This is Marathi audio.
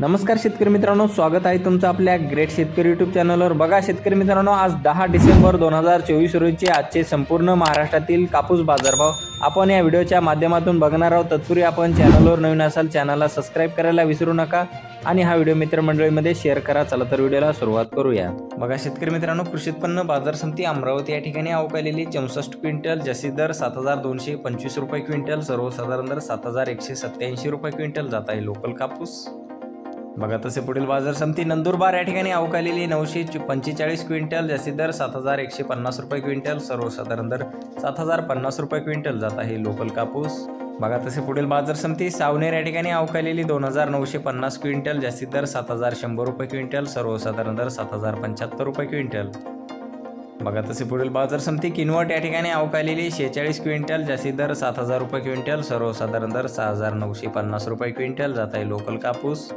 नमस्कार शेतकरी मित्रांनो स्वागत आहे तुमचं आपल्या ग्रेट शेतकरी यूट्यूब चॅनलवर बघा शेतकरी मित्रांनो आज दहा डिसेंबर दोन हजार चोवीस रोजीचे आजचे संपूर्ण महाराष्ट्रातील कापूस बाजारभाव आपण या व्हिडिओच्या माध्यमातून बघणार आहोत. तत्पूर्वी आपण चॅनलवर नवीन असाल चॅनलला सबस्क्राईब करायला विसरू नका आणि हा व्हिडिओ मित्रमंडळीमध्ये शेअर करा. चला तर व्हिडिओला सुरुवात करूया. बघा शेतकरी मित्रांनो कृषी उत्पन्न बाजार समिती अमरावती या ठिकाणी अवकालेली चौसष्ट क्विंटल जसी दर सात हजार दोनशे पंचवीस रुपये क्विंटल सर्वसाधारण दर सात हजार एकशे सत्याऐंशी रुपये क्विंटल जात आहे. लोकल कापूस बघा तसे पुढील बाजार समिती नंदुरबार या ठिकाणी अवकालेली नऊशे पंचेचाळीस क्विंटल जास्तीत दर सात हजार एकशे पन्नास रुपये क्विंटल सर्वसाधारण दर सात हजार पन्नास रुपये क्विंटल जात आहे लोकल कापूस. बघा तसे पुढील बाजार समिती सावनेर या ठिकाणी अवकालेली दोन हजार नऊशे पन्नास क्विंटल जास्तीत दर सात हजार शंभर रुपये क्विंटल सर्वसाधारण दर सात हजार पंच्याहत्तर रुपये क्विंटल. बघा तसे पुढील बाजार समिती किनवट या ठिकाणी अवकालेली शेहेचाळीस क्विंटल जास्तीत दर सात हजार रुपये क्विंटल सर्वसाधारण दर सहा हजार नऊशे पन्नास रुपये क्विंटल जात आहे लोकल कापूस.